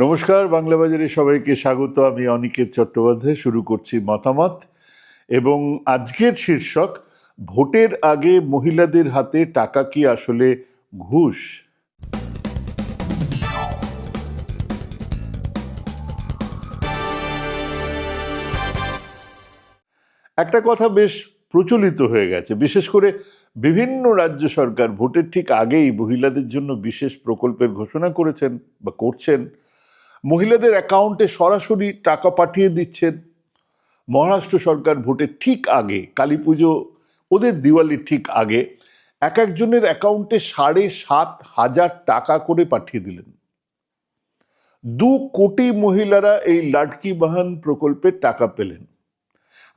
নমস্কার, বাংলা বাজারে সবাইকে স্বাগত। আমি অনিকেত চট্টোপাধ্যায়, শুরু করছি মতামত। এবং আজকের শীর্ষক, ভোটের আগে মহিলাদের হাতে টাকা কি আসলে ঘুষ? একটা কথা বেশ প্রচলিত হয়ে গেছে। বিশেষ করে বিভিন্ন রাজ্য সরকার ভোটের ঠিক আগেই মহিলাদের জন্য বিশেষ প্রকল্পের ঘোষণা করেছেন বা করছেন। মহিলাদের অ্যাকাউন্টে সরাসরি টাকা পাঠিয়ে দিচ্ছেন। মহারাষ্ট্র সরকার ভোটের ঠিক আগে, কালী পুজো, ওদের দিওয়ালির ঠিক আগে, এক একজনের অ্যাকাউন্টে সাড়ে সাত হাজার টাকা করে পাঠিয়ে দিলেন। দু কোটি মহিলারা এই লাটকি বাহান প্রকল্পের টাকা পেলেন।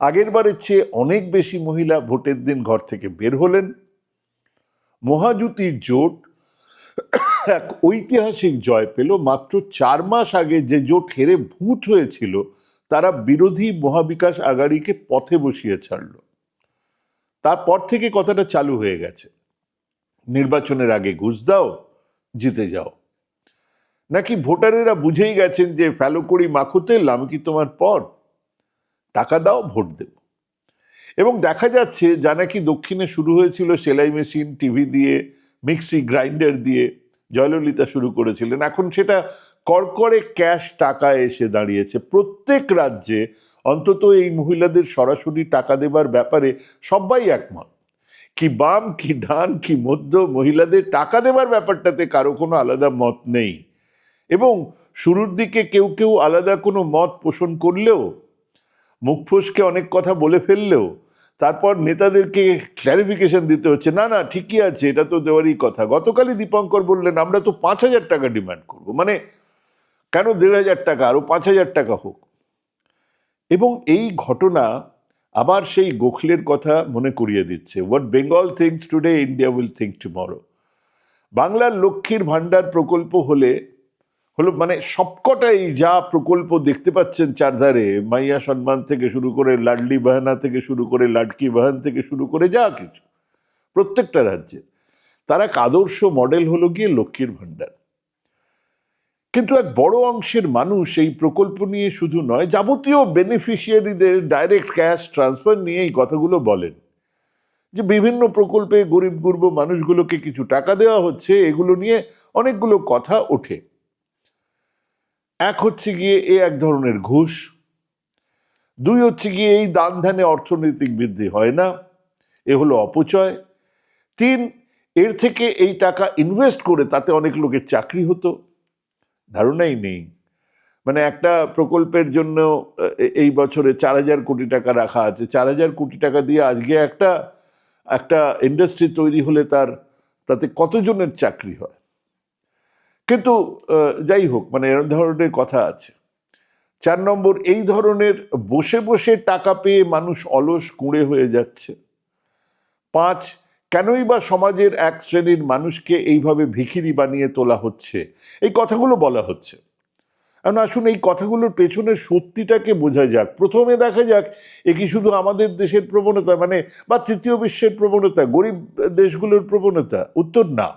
আগের বারের চেয়ে অনেক বেশি মহিলা ভোটের দিন ঘর থেকে বের হলেন। মহাজুতির জোট এক ঐতিহাসিক জয় পেল। মাত্র চার মাস আগে যে জোট হেরে ভূত হয়েছিল, তারা বিরোধী মহাবিকাশ আগাড়িকে পথে বসিয়ে ছাড়ল। তারপর থেকে কথাটা চালু হয়ে গেছে। নির্বাচনের আগে ঘুষ দাও, জিতে যাও। নাকি ভোটারেরা বুঝেই গেছেন যে ফ্যালো করি মাখুতে আমি কি তোমার পর? টাকা দাও, ভোট দেব। এবং দেখা যাচ্ছে, যা নাকি দক্ষিণে শুরু হয়েছিল সেলাই মেশিন, টিভি দিয়ে, মিক্সি, গ্রাইন্ডার দিয়ে জয়ললিতা শুরু করেছিলেন। এখন সেটা করকরে ক্যাশ টাকা এসে দাঁড়িয়েছে। প্রত্যেক রাজ্যে অন্তত এই মহিলাদের সরাসরি টাকা দেবার ব্যাপারে সবাই একমত। কি বাম, কি ডান, কি মধ্য মহিলাদের টাকা দেবার ব্যাপারটাতে কারও কোনো আলাদা মত নেই। এবং শুরুর দিকে কেউ কেউ আলাদা কোনো মত পোষণ করলেও, মুখ ফসকে অনেক কথা বলে ফেললেও তারপর নেতাদেরকে ক্ল্যারিফিকেশন দিতে হচ্ছে। না না, ঠিকই আছে, এটা তো দেওয়ারই কথা। গতকালই দীপঙ্কর বললেন, আমরা তো পাঁচ হাজার টাকা ডিমান্ড করব। মানে কেন দেড় হাজার টাকা? আরও পাঁচ হাজার টাকা হোক। এবং এই ঘটনা আবার সেই গোখলের কথা মনে করিয়ে দিচ্ছে। What Bengal thinks today India will think tomorrow বাংলার লক্ষ্মীর ভাণ্ডার প্রকল্প হলে হলো মানে সবকটাই যা প্রকল্প দেখতে পাচ্ছেন চারধারে, মাইয়া সম্মান থেকে শুরু করে, লাডলি বাহানা থেকে শুরু করে, লাডকি বাহান থেকে শুরু করে যা কিছু, প্রত্যেকটা রাজ্যে। তার এক আদর্শ মডেল হলো গিয়ে লক্ষ্মীর ভাণ্ডার। কিন্তু এক বড় অংশের মানুষ এই প্রকল্প নিয়ে শুধু নয়, যাবতীয় বেনিফিশিয়ারিদের ডাইরেক্ট ক্যাশ ট্রান্সফার নিয়ে এই কথাগুলো বলেন। যে বিভিন্ন প্রকল্পে গরিব গুরব মানুষগুলোকে কিছু টাকা দেওয়া হচ্ছে, এগুলো নিয়ে অনেকগুলো কথা ওঠে। এক হচ্ছে গিয়ে এ এক ধরনের ঘুষ, দুই হচ্ছে গিয়ে এই দান ধ্যানে অর্থনৈতিক বৃদ্ধি হয় না, এ হলো অপচয়, তিন এর থেকে এই টাকা ইনভেস্ট করে তাতে অনেক লোকের চাকরি হতো, ধারণাই নেই। মানে একটা প্রকল্পের জন্য এই বছরে চার হাজার কোটি টাকা রাখা আছে, চার হাজার কোটি টাকা দিয়ে আজকে একটা একটা ইন্ডাস্ট্রি তৈরি হলে তার, তাতে কতজনের চাকরি হয়? কিন্তু যাই হোক মানে এরকম ধরনের কথা আছে। চার নম্বর, এই ধরনের বসে বসে টাকা পেয়ে মানুষ অলস কুঁড়ে হয়ে যাচ্ছে। পাঁচ, কেনই বা সমাজের এক শ্রেণির মানুষকে এইভাবে ভিখিরি বানিয়ে তোলা হচ্ছে? এই কথাগুলো বলা হচ্ছে। এখন আসুন, এই কথাগুলোর পেছনের সত্যিটাকে বোঝা যাক। প্রথমে দেখা যাক, এ কি শুধু আমাদের দেশের প্রবণতা মানে বা তৃতীয় বিশ্বের প্রবণতা, গরিব দেশগুলোর প্রবণতা? উত্তর না।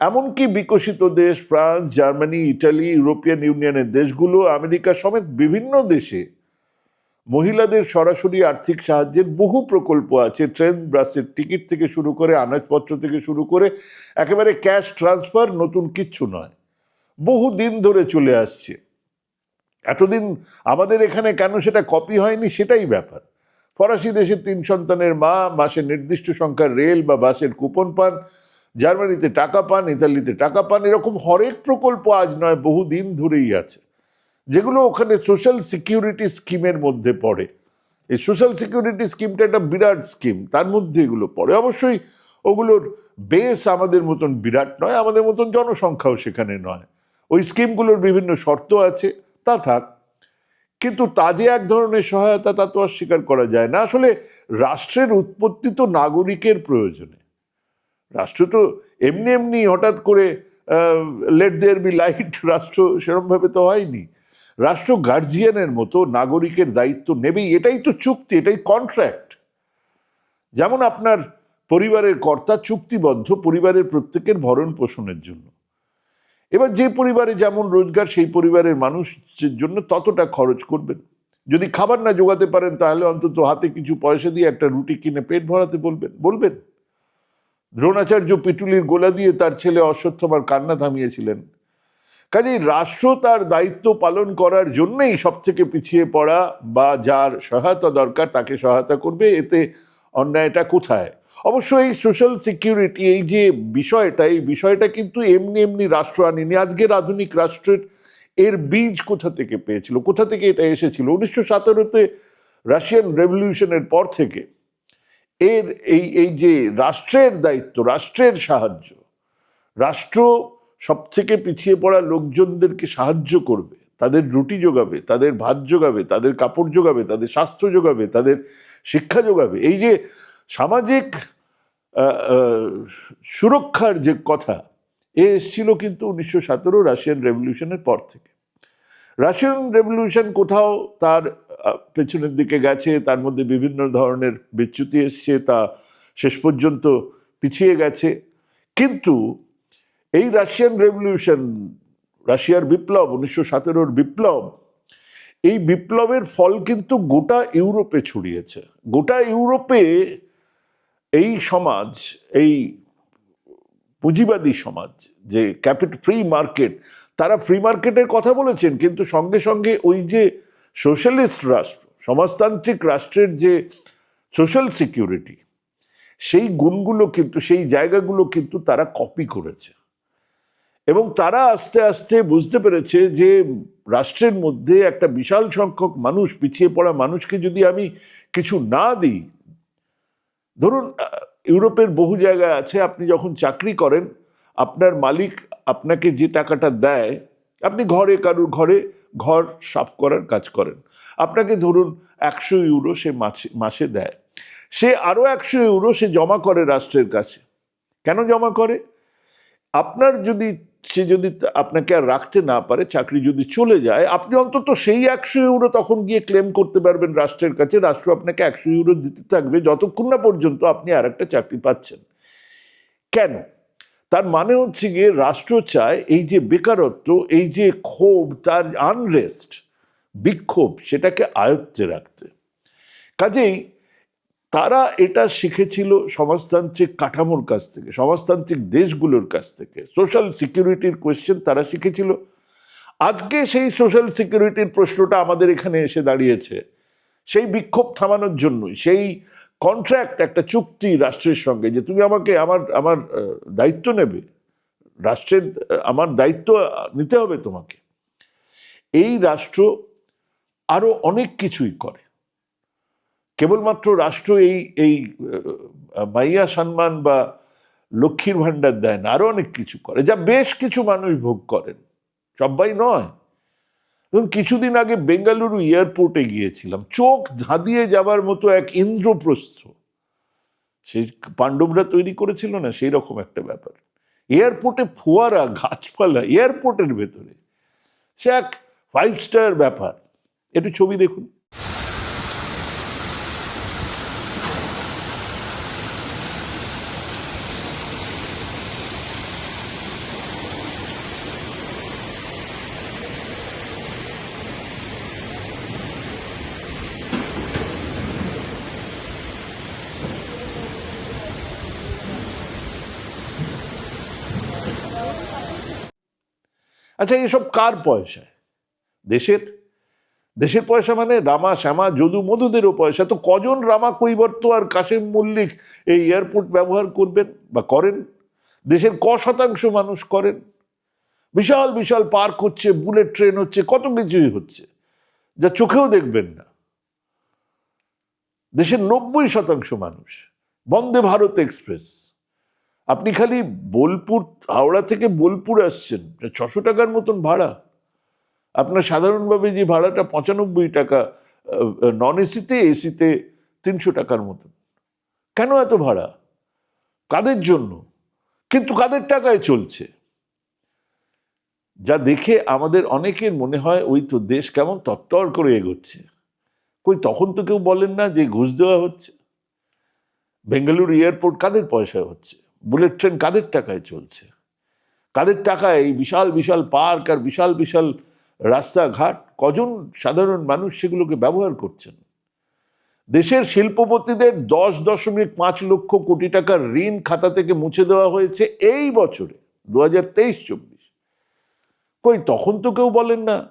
এমনকি বিকশিত দেশ, ফ্রান্স, জার্মানি, ইটালি, ইউরোপিয়ান ইউনিয়নের দেশগুলো আমেরিকা সমেত বিভিন্ন দেশে মহিলাদের সরাসরি আর্থিক সাহায্যের বহু প্রকল্প আছে। ট্রেন, বাসের টিকিট থেকে শুরু করে, আনাজপত্র থেকে শুরু করে, একেবারে ক্যাশ ট্রান্সফার নতুন কিচ্ছু নয়। বহু দিন ধরে চলে আসছে। এতদিন আমাদের এখানে কেন সেটা কপি হয়নি সেটাই ব্যাপার। ফরাসি দেশের তিন সন্তানের মা মাসে নির্দিষ্ট সংখ্যার রেল বা বাসের কুপন পান। জার্মানিতে টাকা পান, ইতালিতে টাকা পান, এরকম হরেক প্রকল্প আজ নয় বহু দিন ধরেই আছে। যেগুলো ওখানে সোশ্যাল সিকিউরিটি স্কিমের মধ্যে পড়ে। এই সোশ্যাল সিকিউরিটি স্কিমটা একটা বিরাট স্কিম তার মধ্যে এগুলো পড়ে। অবশ্যই ওগুলোর বেস আমাদের মতন বিরাট নয়, আমাদের মতন জনসংখ্যাও সেখানে নয়। ওই স্কিমগুলোর বিভিন্ন শর্ত আছে, তা থাক। কিন্তু তা যে এক ধরনের সহায়তা, তা তো অস্বীকার করা যায় না। আসলে রাষ্ট্রের উৎপত্তি তো নাগরিকের প্রয়োজনে। রাষ্ট্র তো এমনি এমনি হঠাৎ করে লেট দেয়ার বি লাইট রাষ্ট্র সেরমভাবে তো হয়নি। রাষ্ট্র গার্জিয়ানের মতো, নাগরিকের দায়িত্ব নেবেই, এটাই তো চুক্তি, এটাই কন্ট্রাক্ট যেমন আপনার পরিবারের কর্তা চুক্তিবদ্ধ পরিবারের প্রত্যেকের ভরণ পোষণের জন্য। এবার যে পরিবারে যেমন রোজগার, সেই পরিবারের মানুষের জন্য ততটা খরচ করবেন। যদি খাবার না জোগাতে পারেন, তাহলে অন্তত হাতে কিছু পয়সা দিয়ে একটা রুটি কিনে পেট ভরাতে বলবেন বলবেন। দ্রোণাচার্য পিটুলির গোলা দিয়ে তার ছেলে অশ্বত্থমার কান্না থামিয়েছিলেন। কাজেই রাষ্ট্র তার দায়িত্ব পালন করার জন্যেই সব থেকে পিছিয়ে পড়া বা যার সহায়তা দরকার তাকে সহায়তা করবে, এতে অন্যায়টা কোথায়? অবশ্য এই সোশ্যাল সিকিউরিটি এই যে বিষয়টা, এই বিষয়টা কিন্তু এমনি এমনি রাষ্ট্র আনেনি। আজকের আধুনিক রাষ্ট্রের এর বীজ কোথা থেকে পেয়েছিল? কোথা থেকে এটা এসেছিল? উনিশশো সতেরোতে রাশিয়ান রেভলিউশনের পর থেকে। এর এই এই যে রাষ্ট্রের দায়িত্ব, রাষ্ট্রের সাহায্য, রাষ্ট্র সব থেকে পিছিয়ে পড়া লোকজনদেরকে সাহায্য করবে, তাদের রুটি যোগাবে, তাদের ভাত যোগাবে, তাদের কাপড় যোগাবে, তাদের স্বাস্থ্য যোগাবে, তাদের শিক্ষা যোগাবে। এই যে সামাজিক সুরক্ষার যে কথা, এ এসেছিল কিন্তু উনিশশো সতেরো রাশিয়ান রেভলিউশনের পর থেকে। রাশিয়ান রেভলিউশন কোথাও তার পেছনের দিকে গেছে, তার মধ্যে বিভিন্ন ধরনের বিচ্যুতি এসছে, তা শেষ পর্যন্ত পিছিয়ে গেছে। কিন্তু এই রাশিয়ান রেভলিউশন রাশিয়ার বিপ্লব, উনিশশো সতেরোর বিপ্লব, এই বিপ্লবের ফল কিন্তু গোটা ইউরোপে ছড়িয়েছে। গোটা ইউরোপে এই সমাজ, এই পুঁজিবাদী সমাজ, যে ক্যাপিট, ফ্রি মার্কেট তারা ফ্রি মার্কেটের কথা বলেছেন, কিন্তু সঙ্গে সঙ্গে ওই যে সোশ্যালিস্ট রাষ্ট্র, সমাজতান্ত্রিক রাষ্ট্রের যে সোশ্যাল সিকিউরিটি সেই গুণগুলো কিন্তু, সেই জায়গাগুলো কিন্তু তারা কপি করেছে। এবং তারা আস্তে আস্তে বুঝতে পেরেছে যে রাষ্ট্রের মধ্যে একটা বিশাল সংখ্যক মানুষ, পিছিয়ে পড়া মানুষকে যদি আমি কিছু না দিই, ধরুন ইউরোপের বহু জায়গায় আছে, আপনি যখন চাকরি করেন আপনার মালিক আপনাকে যে টাকাটা দেয়, আপনি ঘরে কারুর ঘরে ঘর সাফ করার কাজ করেন। আপনাকে ধরুন একশো ইউরো সে মাসে মাসে দেয়। সে আরও একশো ইউরো সে জমা করে রাষ্ট্রের কাছে। কেন জমা করে? আপনার যদি, সে যদি আপনাকে আর রাখতে না পারে, চাকরি যদি চলে যায়, আপনি অন্তত সেই একশো ইউরো তখন গিয়ে ক্লেম করতে পারবেন রাষ্ট্রের কাছে। রাষ্ট্র আপনাকে একশো ইউরো দিতে থাকবে, যতক্ষণ না পর্যন্ত আপনি আর একটা চাকরি পাচ্ছেন। কেন? তার মানে হচ্ছে গিয়ে রাষ্ট্র চায় এই যে বেকারত্ব, এই যে ক্ষোভ, তার আনরেস্ট বিক্ষোভ, সেটাকে আয়ত্তে রাখতে। কাজেই তারা এটা শিখেছিল সমাজতান্ত্রিক কাঠামোর কাছ থেকে, সমাজতান্ত্রিক দেশগুলোর কাছ থেকে। সোশ্যাল সিকিউরিটির কোয়েশ্চেন তারা শিখেছিল। আজকে সেই সোশ্যাল সিকিউরিটির প্রশ্নটা আমাদের এখানে এসে দাঁড়িয়েছে। সেই বিক্ষোভ থামানোর জন্যই, সেই কন্ট্রাক্ট একটা চুক্তি রাষ্ট্রের সঙ্গে যে তুমি আমাকে আমার আমার দায়িত্ব নেবে। রাষ্ট্রের আমার দায়িত্ব নিতে হবে তোমাকে। এই রাষ্ট্র আরও অনেক কিছুই করে। কেবলমাত্র রাষ্ট্র এই এই মাইয়া সম্মান বা লক্ষ্মীর ভাণ্ডার দেয় না, আরও অনেক কিছু করে, যা বেশ কিছু মানুষ ভোগ করেন। সবাই নয়। ধরুন, কিছুদিন আগে বেঙ্গালুরু এয়ারপোর্টে গিয়েছিলাম। চোখ ধাঁধিয়ে যাবার মতো এক ইন্দ্রপ্রস্থ। সেই পাণ্ডবরা তৈরি করেছিল না? সেই রকম একটা ব্যাপার। এয়ারপোর্টে ফোয়ারা, গাছপালা, এয়ারপোর্টের ভেতরে। সে এক ফাইভ স্টার ব্যাপার। একটু ছবি দেখুন। আচ্ছা এসব কার পয়সায় দেশের? দেশের পয়সা মানে রামা, শ্যামা, যদু, মধুদেরও পয়সা। তো কজন রামা, কৈবর্ত আর কাশেম মল্লিক এই এয়ারপোর্ট ব্যবহার করবেন বা করেন? দেশের ক শতাংশ মানুষ করেন? বিশাল বিশাল পার্ক হচ্ছে, বুলেট ট্রেন হচ্ছে, কত কিছুই হচ্ছে, যা চোখেও দেখবেন না। দেশের নব্বই শতাংশ মানুষ। বন্দে ভারত এক্সপ্রেস। আপনি খালি বোলপুর, হাওড়া থেকে বোলপুর আসছেন ছশো টাকার মতন ভাড়া। আপনার সাধারণভাবে যে ভাড়াটা পঁচানব্বই টাকা নন এসিতে এসিতে তিনশো টাকার মতন। কেন এত ভাড়া? কাদের জন্য? কিন্তু কাদের টাকায় চলছে? যা দেখে আমাদের অনেকের মনে হয়, ওই তো দেশ কেমন তত্তর করে এগোচ্ছে। কই, তখন তো কেউ বলেন না যে ঘুষ দেওয়া হচ্ছে। বেঙ্গালুরু এয়ারপোর্ট কাদের পয়সায় হচ্ছে? বুলেট ট্রেন কাদের টাকায় চলছে? কাদের টাকায় এই বিশাল বিশাল পার্ক আর বিশাল বিশাল রাস্তাঘাট? কজন সাধারণ মানুষ সেগুলোকে ব্যবহার করছেন? দেশের শিল্পপতিদের দশ দশমিক পাঁচ লক্ষ কোটি টাকার ঋণ খাতা থেকে মুছে দেওয়া হয়েছে এই বছরে দু হাজার তেইশ চব্বিশ। কই, তখন তো কেউ বলেন না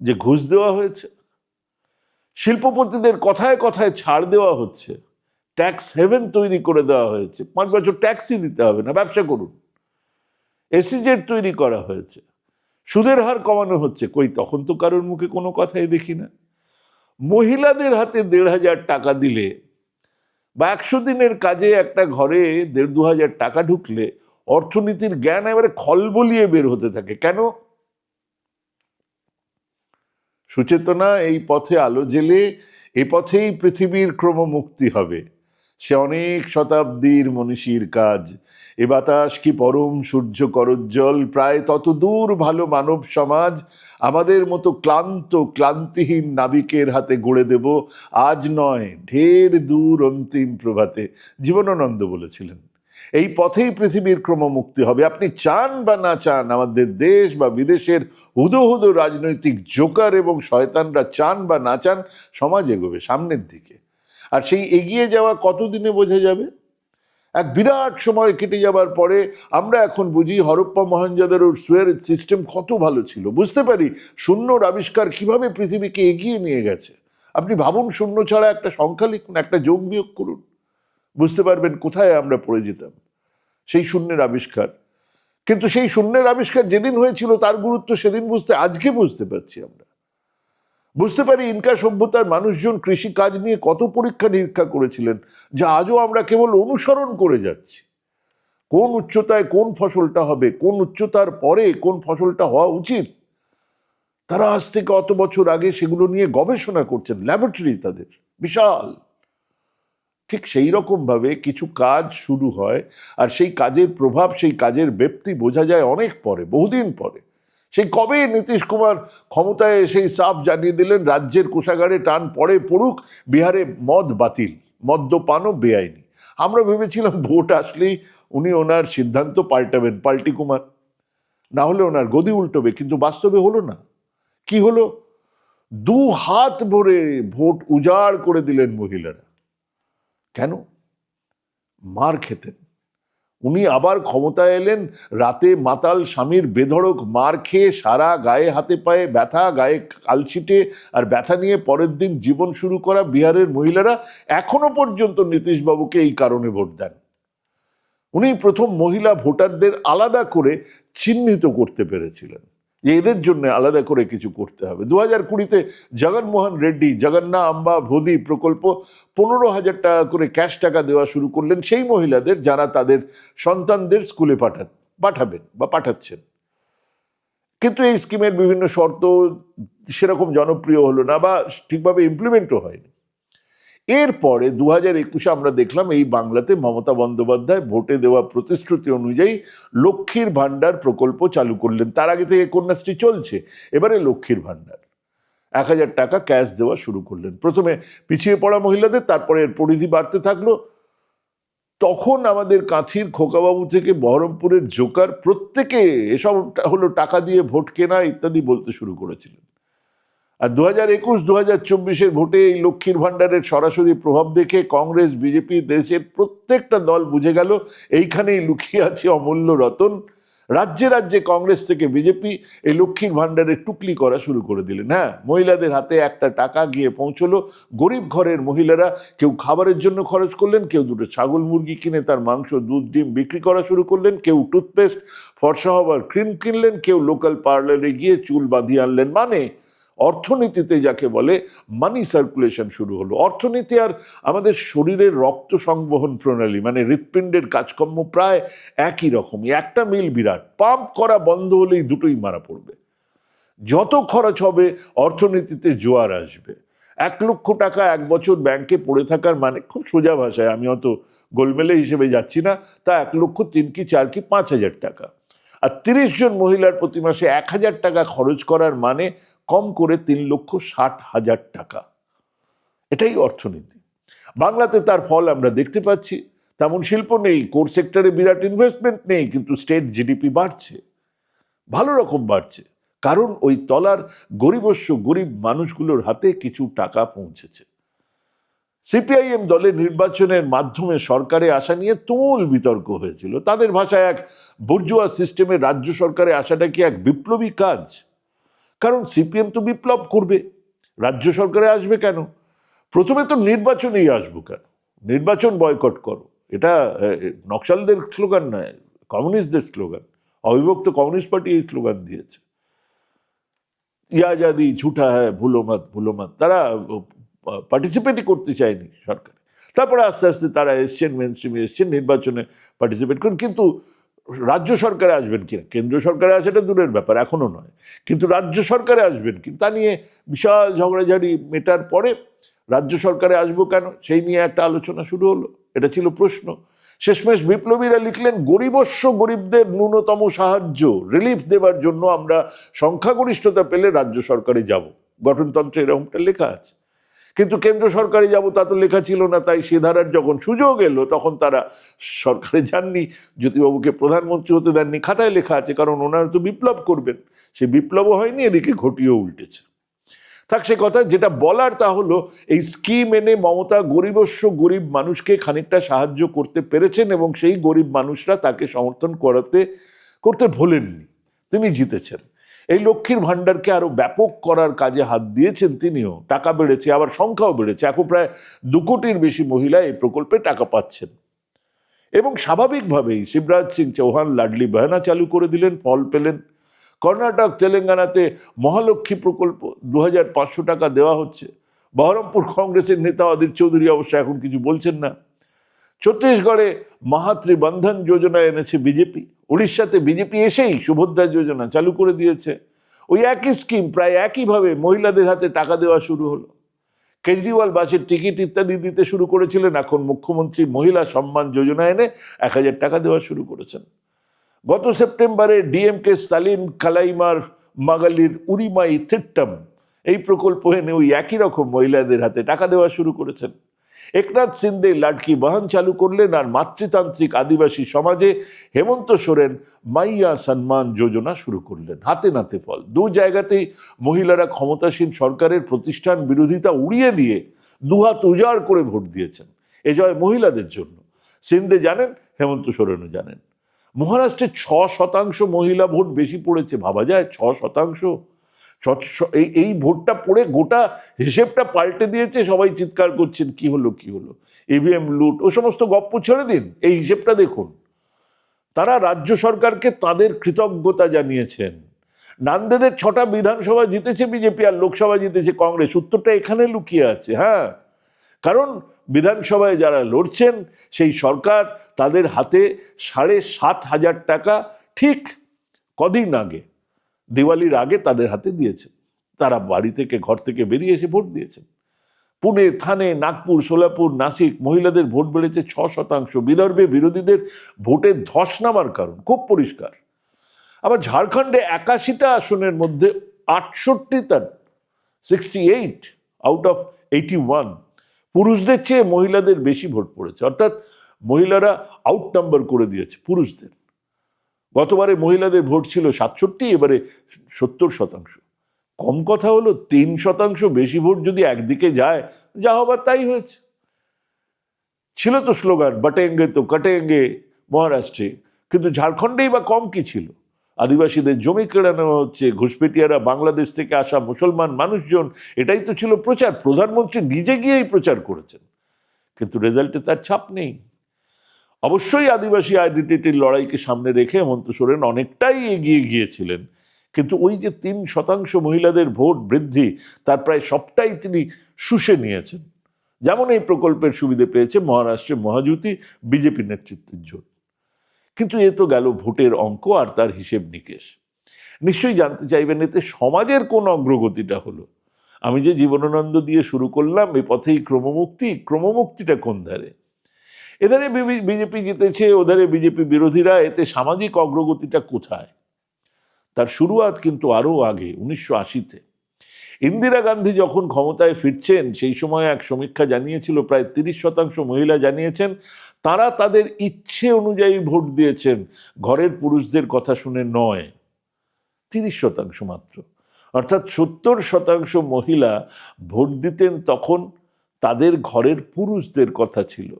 যে ঘুষ দেওয়া হয়েছে। শিল্পপতিদের কথায় কথায় ছাড় দেওয়া হচ্ছে। ট্যাক্স হেভেন তৈরি করে দেওয়া হয়েছে। পাঁচ বছর ট্যাক্সই দিতে হবে না, ব্যবসা করুন। এসিজেড তৈরি করা হয়েছে। সুদের হার কমানো হচ্ছে। কই, তখন তো কারোর মুখে কোনো কথাই দেখি না। মহিলাদের হাতে দেড় হাজার টাকা দিলে বা একশো দিনের কাজে একটা ঘরে দেড় দু হাজার টাকা ঢুকলে অর্থনীতির জ্ঞান এবারে খলবলিয়ে বের হতে থাকে। কেন? সুচেতনা এই পথে আলো জেলে, এ পথেই পৃথিবীর ক্রমমুক্তি হবে। সে অনেক শতাব্দীর মনীষীর কাজ। এ বাতাস কি পরম সূর্য করজ্জ্বল? প্রায় তত দূর ভালো মানব সমাজ। আমাদের মতো ক্লান্ত, ক্লান্তিহীন নাবিকের হাতে গড়ে দেব। আজ নয়, ঢের দূর অন্তিম প্রভাতে। জীবনানন্দ বলেছিলেন, এই পথেই পৃথিবীর ক্রমমুক্তি হবে। আপনি চান বা না চান, আমাদের দেশ বা বিদেশের হুদো রাজনৈতিক জোকার এবং শয়তানরা চান বা না চান, সমাজ এগোবে সামনের দিকে। আর সেই এগিয়ে যাওয়া কতদিনে বোঝা যাবে? এক বিরাট সময় কেটে যাবার পরে আমরা এখন বুঝি হরপ্পা মহেঞ্জোদারোর সুয়ের সিস্টেম কত ভালো ছিল। বুঝতে পারি শূন্যর আবিষ্কার কীভাবে পৃথিবীকে এগিয়ে নিয়ে গেছে। আপনি ভাবুন শূন্য ছাড়া একটা সংখ্যা লিখুন, একটা যোগ বিয়োগ করুন। বুঝতে পারবেন কোথায় আমরা পড়ে যেতাম সেই শূন্যের আবিষ্কার। কিন্তু সেই শূন্যের আবিষ্কার যেদিন হয়েছিল তার গুরুত্ব সেদিন বুঝতে, আজকে বুঝতে পারছি আমরা। বুঝতে পারি ইনকা সভ্যতার মানুষজন কৃষি কাজ নিয়ে কত পরীক্ষা নিরীক্ষা করেছিলেন, যা আজও আমরা কেবল অনুসরণ করে যাচ্ছি। কোন উচ্চতায় কোন ফসলটা হবে, কোন উচ্চতার পরে কোন ফসলটা হওয়া উচিত? তারা আজ থেকে অত বছর আগে সেগুলো নিয়ে গবেষণা করছেন ল্যাবরেটরি তাদের, বিশাল। ঠিক সেই রকমভাবে কিছু কাজ শুরু হয়, আর সেই কাজের প্রভাব, সেই কাজের ব্যক্তি বোঝা যায় অনেক পরে, বহুদিন পরে। সেই কবে নীতিশ কুমার ক্ষমতায় সেই সাপ জানিয়ে দিলেন, রাজ্যের কোষাগারে টান পড়ে পড়ুক, বিহারে মদ বাতিল, মদ্যপানও বেআইনি। আমরা ভেবেছিলাম ভোট আসলেই উনি ওনার সিদ্ধান্ত পাল্টাবেন, পাল্টি কুমার। না হলে ওনার গদি উল্টোবে, কিন্তু বাস্তবে হলো না। কি হলো? দু হাত ভরে ভোট উজাড় করে দিলেন মহিলারা। কেন? মার খেতেন। উনি আবার ক্ষমতায় এলেন, রাতে মাতাল স্বামীর বেধড়ক মার খেয়ে সারা গায়ে হাতে পায়ে ব্যথা, গায়ে কালছিটে আর ব্যথা নিয়ে পরের দিন জীবন শুরু করা বিহারের মহিলারা এখনও পর্যন্ত নীতিশবাবুকে এই কারণে ভোট দেন। উনি প্রথম মহিলা ভোটারদের আলাদা করে চিহ্নিত করতে পেরেছিলেন। যে এদের জন্য আলাদা করে কিছু করতে হবে। দু হাজার কুড়িতে জগনমোহন রেড্ডি জগন্না আম্বা, ভোদি প্রকল্প পনেরো হাজার টাকা করে ক্যাশ টাকা দেওয়া শুরু করলেন। সেই মহিলাদের যারা তাদের সন্তানদের স্কুলে পাঠা, পাঠাবেন বা পাঠাচ্ছেন। কিন্তু এই স্কিমের বিভিন্ন শর্ত সেরকম জনপ্রিয় হলো না বা ঠিকভাবে ইমপ্লিমেন্টও হয়নি। এরপরে দু হাজার একুশে আমরা দেখলাম এই বাংলাতে মমতা বন্দ্যোপাধ্যায় ভোটে দেওয়া প্রতিশ্রুতি অনুযায়ী লক্ষ্মীর ভাণ্ডার প্রকল্প চালু করলেন। তার আগে থেকে কন্যাশ্রী চলছে, এবারে লক্ষ্মীর ভাণ্ডার। এক হাজার টাকা ক্যাশ দেওয়া শুরু করলেন। প্রথমে পিছিয়ে পড়া মহিলাদের, তারপরে এর পরিধি বাড়তে থাকল। তখন আমাদের কাঁথির খোকাবাবু থেকে বহরমপুরের জোকার প্রত্যেকে এসব হলো টাকা দিয়ে ভোট কেনা ইত্যাদি বলতে শুরু করেছিলেন। আর দু হাজার একুশ দু হাজার চব্বিশের ভোটে এই লক্ষ্মীর ভাণ্ডারের সরাসরি প্রভাব দেখে কংগ্রেস, বিজেপি, দেশের প্রত্যেকটা দল বুঝে গেল এইখানেই লুকিয়ে আছে অমূল্য রতন। রাজ্যে রাজ্যে কংগ্রেস থেকে বিজেপি এই লক্ষ্মীর ভাণ্ডারের টুকলি করা শুরু করে দিলেন। হ্যাঁ মহিলাদের হাতে একটা টাকা গিয়ে পৌঁছলো। গরিব ঘরের মহিলারা কেউ খাবারের জন্য খরচ করলেন, কেউ দুটো ছাগল মুরগি কিনে তার মাংস, দুধ, ডিম বিক্রি করা শুরু করলেন, কেউ টুথপেস্ট, ফর্সা হবার ক্রিম কিনলেন, কেউ লোকাল পার্লারে গিয়ে চুল বাঁধিয়ে আনলেন। মানে অর্থনীতিতে যাকে বলে মানি সার্কুলেশন শুরু হলো। অর্থনীতি আর আমাদের শরীরের রক্ত সংবহন প্রণালী মানে হৃৎপিণ্ডের কাজকর্ম প্রায় একই রকমই একটা মিল বিরাট। পাম্প করা বন্ধ হলেই দুটোই মারা পড়বে। যত খরচ হবে, অর্থনীতিতে জোয়ার আসবে। এক লক্ষ টাকা এক বছর ব্যাংকে পড়ে থাকার মানে খুব সোজা ভাষায়, আমি অত গোলমেলে হিসেবে যাচ্ছি না, তা এক লক্ষ, তিন কি, চার কি, পাঁচ হাজার টাকা। আর তিরিশ জন মহিলার প্রতি মাসে এক হাজার টাকা খরচ করার মানে কম করে তিন লক্ষ ষাট হাজার টাকা। এটাই অর্থনীতি। বাংলাতে তার ফল আমরা দেখতে পাচ্ছি। তেমন শিল্প নেই, কোর সেক্টরে বিরাট ইনভেস্টমেন্ট নেই, কিন্তু স্টেট জিডিপি বাড়ছে। ভালো রকম বাড়ছে, কারণ ওই তলার গরিবস্য, গরিব মানুষগুলোর হাতে কিছু টাকা পৌঁছেছে। সিপিআইএম দলের নির্বাচনের মাধ্যমে সরকারে আসা নিয়ে তুমুল বিতর্ক হয়েছিল। তাদের ভাষায় এক বর্জুয়া সিস্টেমে রাজ্য সরকারে আসাটা কি এক বিপ্লবী কাজ? কারণ সিপিএম তো বিপ্লব করবে। রাজ্য সরকারে আসবে কেন? প্রথমে তো নির্বাচনেই আসব কেন? নির্বাচন বয়কট করো। এটা নকশালদের স্লোগান নয়, কমিউনিস্টদের স্লোগান। অবিভক্ত কমিউনিস্ট পার্টি এই স্লোগান দিয়েছে। ইয়াজাদি ঝুঠা হ্যাঁ ভুলো মত ভুলো মত। তারা পার্টিসিপেটই করতে চায়নি সরকার। তারপরে আস্তে আস্তে তারা এসছেন মেন স্ট্রিমে এসছেন, নির্বাচনে পার্টিসিপেট করেন। কিন্তু রাজ্য সরকারে আসবেন কিনা? কেন্দ্র সরকারে আসাটা দূরের ব্যাপার এখনও নয়। কিন্তু রাজ্য সরকারে আসবেন কি তা নিয়ে বিশাল ঝগড়াঝাড়ি মেটার পরে রাজ্য সরকারে আসব কেন? সেই নিয়ে একটা আলোচনা শুরু হলো। এটা ছিল প্রশ্ন। শেষমেশ বিপ্লবীরা লিখলেন, গরিবস্ব গরিবদের ন্যূনতম সাহায্য রিলিফ দেবার জন্য আমরা সংখ্যাগরিষ্ঠতা পেলে রাজ্য সরকারে যাব। গঠনতন্ত্রে এরকমটা লেখা আছে। কিন্তু কেন্দ্র সরকারে যাব, তা তো লেখা ছিল না। তাই সে ধারার যখন সুযোগ এলো, তখন তারা সরকারে যাননি। জ্যোতিবাবুকে প্রধানমন্ত্রী হতে দেননি। খাতায় লেখা আছে, কারণ ওনারা তো বিপ্লব করবেন। সে বিপ্লবও হয়নি, এদিকে ঘটিও উল্টেছে। থাক, সে কথা, যেটা বলার তা হলো, এই স্কিম এনে মমতা গরিবস্য গরিব মানুষকে খানিকটা সাহায্য করতে পেরেছেন এবং সেই গরিব মানুষরা তাকে সমর্থন করাতে, করতে ভোলেননি। তিনি জিতেছেন। এই লক্ষ্মীর ভাণ্ডারকে আরও ব্যাপক করার কাজে হাত দিয়েছেন তিনিও, টাকা বেড়েছে, আবার সংখ্যাও বেড়েছে। এখন প্রায় দু কোটির বেশি মহিলা এই প্রকল্পে টাকা পাচ্ছেন। এবং স্বাভাবিকভাবেই শিবরাজ সিং চৌহান, লাডলি বাহানা চালু করে দিলেন, ফল পেলেন। কর্ণাটক, তেলেঙ্গানাতে মহালক্ষ্মী প্রকল্প দু হাজার পাঁচশো টাকা দেওয়া হচ্ছে। বহরমপুর কংগ্রেসের নেতা অধীর চৌধুরী অবশ্য এখন কিছু বলছেন না। ছত্তিশগড়ে মাহাত্রী বন্ধন যোজনা এনেছে বিজেপি। উড়িষ্যাতে বিজেপি এসেই সুভদ্রা যোজনা চালু করে দিয়েছে। ওই একই স্কিম প্রায় একইভাবে মহিলাদের হাতে টাকা দেওয়া শুরু হলো। কেজরিওয়াল বাসের টিকিট ইত্যাদি দিতে শুরু করেছিলেন, এখন মুখ্যমন্ত্রী মহিলা সম্মান যোজনা এনে এক হাজার টাকা দেওয়া শুরু করেছেন। গত সেপ্টেম্বরে ডিএমকে স্টালিন কালাইমার মাগালির উরিমাই, থিট্টম এই প্রকল্প এনে ওই একই রকম মহিলাদের হাতে টাকা দেওয়া শুরু করেছেন। একনাথ সিন্দে লাটকি বাহন চালু করলেন আর মাতৃতান্ত্রিক আদিবাসী সমাজে হেমন্ত সোরেন মাইয়া সম্মান যোজনা শুরু করলেন। হাতে নাতে ফল। দু জায়গাতেই মহিলারা ক্ষমতাসীন সরকারের প্রতিষ্ঠান বিরোধিতা উড়িয়ে দিয়ে দুহাত উজাড় করে ভোট দিয়েছেন। এ জয় মহিলাদের জন্য। সিন্দে জানেন, হেমন্ত সোরেনও জানেন। মহারাষ্ট্রে ছ শতাংশ মহিলা ভোট বেশি পড়েছে, ভাবা যায় ছ শতাংশ? এই এই ভোটটা পড়ে গোটা হিসেবটা পাল্টে দিয়েছে, সবাই চিৎকার করছেন, কি হলো কি হলো? ইভিএম লুট, ও সমস্ত গপ্প ছেড়ে দিন, এই হিসেবটা দেখুন। তারা রাজ্য সরকারকে তাদের কৃতজ্ঞতা জানিয়েছেন। নান্দেদের ছটা বিধানসভা জিতেছে বিজেপি আর লোকসভা জিতেছে কংগ্রেস, উত্তরটা এখানে লুকিয়ে আছে হ্যাঁ? কারণ বিধানসভায় যারা লড়ছেন, সেই সরকার তাদের হাতে সাড়ে সাত হাজার টাকা ঠিক কদিন আগে দিওয়ালির আগে তাদের হাতে দিয়েছে তারা বাড়ি থেকে, ঘর থেকে বেরিয়ে এসে ভোট দিয়েছেন। পুনে, থানে, নাগপুর, সোলাপুর, নাসিক মহিলাদের ভোট বেড়েছে ছ শতাংশ। বিদর্ভে বিরোধীদের ভোটে ধস নামার কারণ খুব পরিষ্কার। আবার ঝাড়খণ্ডে একাশিটা আসনের মধ্যে আটষট্টি তার sixty eight out of eighty one পুরুষদের চেয়ে মহিলাদের বেশি ভোট পড়েছে। অর্থাৎ মহিলারা আউট নাম্বার করে দিয়েছে পুরুষদের। গতবারে মহিলাদের ভোট ছিল সাতষট্টি, এবারে সত্তর শতাংশ। কম কথা হলো, তিন শতাংশ বেশি ভোট যদি একদিকে যায়, যা হবার তাই হয়েছে। ছিল তো স্লোগান, বাটেঙ্গে তো কাটেঙ্গে মহারাষ্ট্রে। কিন্তু ঝাড়খণ্ডেই বা কম কি ছিল? আদিবাসীদের জমি কেড়ে নেওয়া হচ্ছে, ঘুষপেটিয়ারা বাংলাদেশ থেকে আসা মুসলমান মানুষজন, এটাই তো ছিল প্রচার। প্রধানমন্ত্রী নিজে গিয়েই প্রচার করেছেন। কিন্তু রেজাল্টে তার ছাপ নেই। অবশ্যই আদিবাসী আইডেন্টিটির লড়াইকে সামনে রেখে হেমন্ত সোরেন অনেকটাই এগিয়ে গিয়েছিলেন। কিন্তু ওই যে তিন শতাংশ মহিলাদের ভোট বৃদ্ধি, তার প্রায় সবটাই তিনি শুষে নিয়েছেন। যেমন এই প্রকল্পের সুবিধে পেয়েছে মহারাষ্ট্রে মহাজুতি বিজেপি নেতৃত্বের জোট। কিন্তু এ তো গেল ভোটের অঙ্ক আর তার হিসেব নিকেশ। নিশ্চয়ই জানতে চাইবেন, এতে সমাজের কোন অগ্রগতিটা হলো? আমি যে জীবনানন্দ দিয়ে শুরু করলাম, এ পথেই ক্রমমুক্তি, ক্রমমুক্তিটা কোন ধারে? এধারে বিজেপি জিতেছে ওধারে বিজেপি বিরোধীরা, এতে সামাজিক অগ্রগতিটা কোথায়? তার শুরুয়াত কিন্তু আরও আগে, উনিশশো আশিতে। ইন্দিরা গান্ধী যখন ক্ষমতায় ফিরছেন, সেই সময় এক সমীক্ষা জানিয়েছিল, প্রায় তিরিশ শতাংশ মহিলা জানিয়েছেন, তারা তাদের ইচ্ছে অনুযায়ী ভোট দিয়েছেন। ঘরের পুরুষদের কথা শুনে নয়। তিরিশ শতাংশ মাত্র। অর্থাৎ সত্তর শতাংশ মহিলা ভোট দিতেন তখন তাদের ঘরের পুরুষদের কথা ছিল।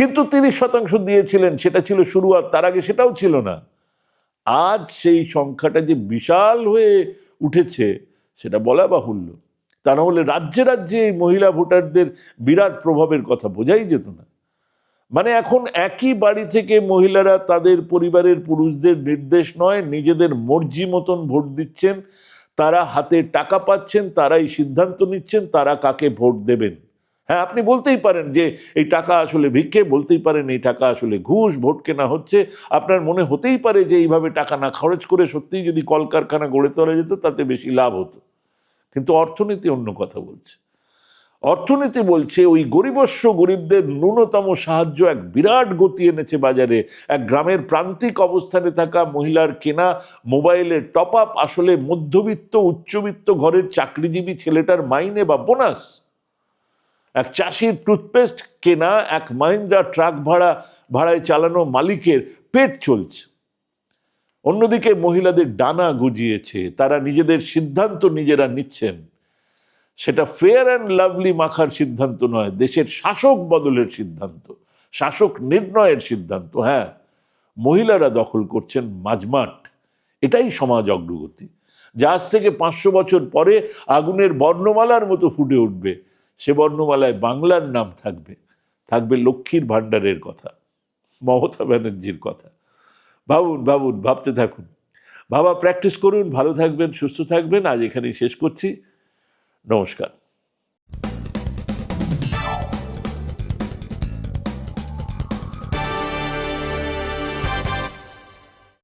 কিন্তু তিরিশ শতাংশ দিয়েছিলেন, সেটা ছিল শুরুয়াত তার আগে সেটাও ছিল না। আজ সেই সংখ্যাটা যে বিশাল হয়ে উঠেছে, সেটা বলা বাহুল্য। তা না হলে রাজ্যে রাজ্যে এই মহিলা ভোটারদের বিরাট প্রভাবের কথা বোঝাই যেত না। মানে এখন একই বাড়ি থেকে মহিলারা তাদের পরিবারের পুরুষদের নির্দেশ নয়, নিজেদের মর্জি মতন ভোট দিচ্ছেন, তারা হাতে টাকা পাচ্ছেন, তারাই সিদ্ধান্ত নিচ্ছেন, তারা কাকে ভোট দেবেন। হ্যাঁ আপনি বলতেই পারেন যে এই টাকা আসলে ভিক্ষে, বলতেই পারেন এই টাকা আসলে ঘুষ, ভোট কেনা হচ্ছে। আপনার মনে হতেই পারে যে এইভাবে টাকা না খরচ করে সত্যিই যদি কলকারখানা গড়ে তোলা যেত, তাতে বেশি লাভ হতো। কিন্তু অর্থনীতি অন্য কথা বলছে। অর্থনীতি বলছে, ওই গরিবস্য গরিবদের ন্যূনতম সাহায্য এক বিরাট গতি এনেছে বাজারে। এক গ্রামের প্রান্তিক অবস্থানে থাকা মহিলার কেনা মোবাইলের টপ আপ আসলে মধ্যবিত্ত, উচ্চবিত্ত ঘরের চাকরিজীবী ছেলেটার মাইনে বা বোনাস। এক চাষির টুথপেস্ট কেনা এক মাহিন্দ্রা ট্রাক ভাড়া, ভাড়ায় চালানো মালিকের পেট চলছে। অন্যদিকে মহিলাদের ডানা গুজিয়েছে, তারা নিজেদের সিদ্ধান্ত নিজেরা নিচ্ছেন। সেটা ফেয়ার অ্যান্ড লাভলি মাখার সিদ্ধান্ত নয়, দেশের শাসক বদলের সিদ্ধান্ত, শাসক নির্ণয়ের সিদ্ধান্ত হ্যাঁ। মহিলারা দখল করছেন মাঝমাঠ, এটাই সমাজ অগ্রগতি। যা আজ থেকে পাঁচশো বছর পরে আগুনের বর্ণমালার মতো ফুটে উঠবে। সে বর্ণমালায় বাংলার নাম থাকবে থাকবে লক্ষ্মীর ভাণ্ডারের কথা, মমতা ব্যানার্জির কথা। ভাবুন ভাবুন, ভাবতে থাকুন। ভাবা প্র্যাকটিস করুন, ভালো থাকবেন, সুস্থ থাকবেন। আজ এখানেই শেষ করছি। নমস্কার।